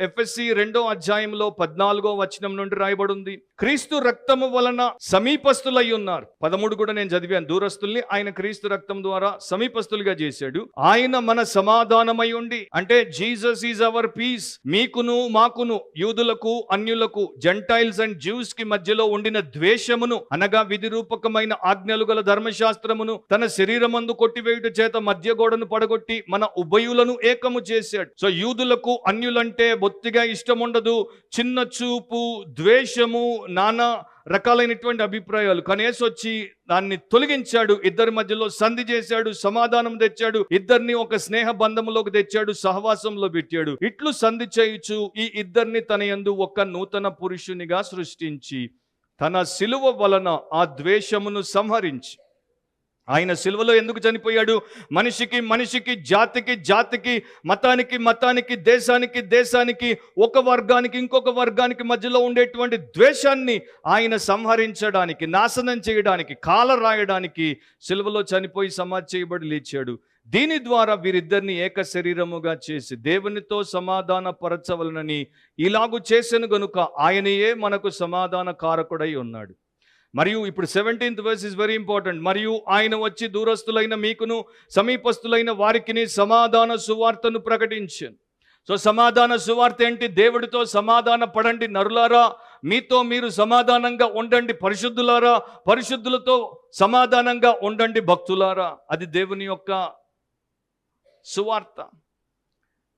FSC రెండో అధ్యాయంలో పద్నాలుగో వచనం నుండి రాయబడి ఉంది క్రీస్తు రక్తము వలన సమీపస్తులై ఉన్నారు పదమూడు కూడా నేను చదివాను. దూరస్తుల్ని ఆయన క్రీస్తు రక్తం ద్వారా సమీపస్తులుగా చేశాడు. ఆయన మన సమాధానమై ఉండి అంటే జీసస్ ఈజ్ అవర్ పీస్. మీకును మాకును యూదులకు అన్యులకు జెంటైల్స్ అండ్ జ్యూస్కి మధ్యలో ఉండిన ద్వేషమును అనగా విధి రూపకమైన ఆజ్ఞలు గల ధర్మశాస్త్రమును తన శరీరమందు కొట్టివేయుట చేత మధ్య గోడను పడగొట్టి మన ఉభయులను ఏకము చేశాడు. సో యూదులకు అన్యులంటే బొత్తిగా ఇష్టం ఉండదు చిన్న చూపు ద్వేషము నానా రకాలైనటువంటి అభిప్రాయాలు. కనేసి వచ్చి దాన్ని తొలగించాడు ఇద్దరి మధ్యలో సంధి చేశాడు సమాధానం తెచ్చాడు ఇద్దరిని ఒక స్నేహ బంధములోకి తెచ్చాడు సహవాసంలో పెట్టాడు. ఇట్లు సంధి చేయుచు ఈ ఇద్దరిని తన యందు ఒక నూతన పురుషునిగా సృష్టించి తన సిలువ వలన ఆ ద్వేషమును సంహరించి ఆయన సిలువలో ఎందుకు చనిపోయాడు? మనిషికి మనిషికి జాతికి జాతికి మతానికి మతానికి దేశానికి దేశానికి ఒక వర్గానికి ఇంకొక వర్గానికి మధ్యలో ఉండేటువంటి ద్వేషాన్ని ఆయన సంహరించడానికి నాశనం చేయడానికి కాల రాయడానికి సిలువలో చనిపోయి సమాధి చేయబడి లేచాడు. దీని ద్వారా వీరిద్దరిని ఏక శరీరముగా చేసి దేవునితో సమాధాన పరచవలనని ఇలాగు చేసెను గనుక ఆయనయే మనకు సమాధాన కారకుడై ఉన్నాడు. మరియు ఇప్పుడు seventeenth verse is very important మరియు ఆయన వచ్చి దూరస్తులైన మీకును సమీపస్తులైన వారికిని సమాధాన సువార్తను ప్రకటించాను సో సమాధాన సువార్త ఏంటి? దేవుడితో సమాధాన పడండి నరులారా. మీతో మీరు సమాధానంగా ఉండండి పరిశుద్ధులారా. పరిశుద్ధులతో సమాధానంగా ఉండండి భక్తులారా. అది దేవుని యొక్క సువార్త.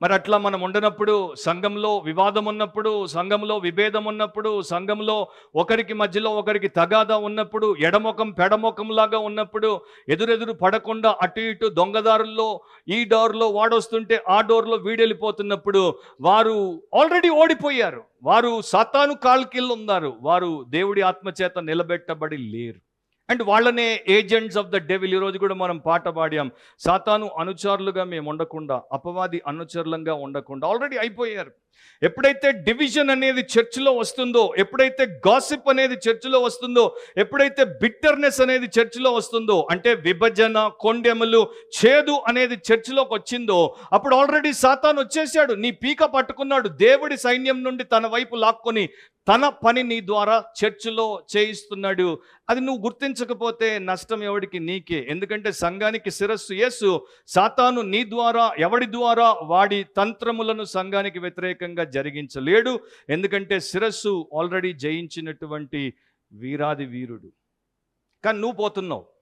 మరి అట్లా మనం ఉండనప్పుడు సంఘంలో వివాదం ఉన్నప్పుడు సంఘంలో విభేదం ఉన్నప్పుడు సంఘంలో ఒకరికి మధ్యలో ఒకరికి తగాదా ఉన్నప్పుడు ఎడమొఖం పెడమొఖంలాగా ఉన్నప్పుడు ఎదురెదురు పడకుండా అటు ఇటు దొంగదారుల్లో ఈ డోర్లో వాడొస్తుంటే ఆ డోర్లో వీడెళ్ళిపోతున్నప్పుడు వారు ఆల్రెడీ ఓడిపోయారు. వారు సతాను కాల్కిల్లు ఉన్నారు వారు దేవుడి ఆత్మచేత నిలబెట్టబడి లేరు. అండ్ వాళ్ళనే ఏజెంట్స్ ఆఫ్ ద డెవిల్. ఈరోజు కూడా మనం పాట పాడాం. సాతాను అనుచరులుగా మేము ఉండకుండా అపవాది అనుచరులంగా ఉండకుండా ఆల్రెడీ అయిపోయారు. ఎప్పుడైతే డివిజన్ అనేది చర్చిలో వస్తుందో ఎప్పుడైతే గాసిప్ అనేది చర్చిలో వస్తుందో ఎప్పుడైతే బిట్టర్నెస్ అనేది చర్చిలో వస్తుందో అంటే విభజన కొండెములు చేదు అనేది చర్చిలోకి వచ్చిందో అప్పుడు ఆల్రెడీ సాతాను వచ్చేసాడు. నీ పీక పట్టుకున్నాడు. దేవుడి సైన్యం నుండి తన వైపు లాక్కొని తన పని నీ ద్వారా చర్చిలో చేయిస్తున్నాడు. అది నువ్వు గుర్తించకపోతే నష్టం ఎవడికి? నీకే. ఎందుకంటే సంఘానికి శిరస్సు యేసు సాతాను నీ ద్వారా ఎవడి ద్వారా వాడి తంత్రములను సంఘానికి వ్యతిరేకంగా జరిగించలేడు. ఎందుకంటే శిరస్సు ఆల్రెడీ జయించినటువంటి వీరాది వీరుడు. కానీ నువ్వు పోతున్నావు.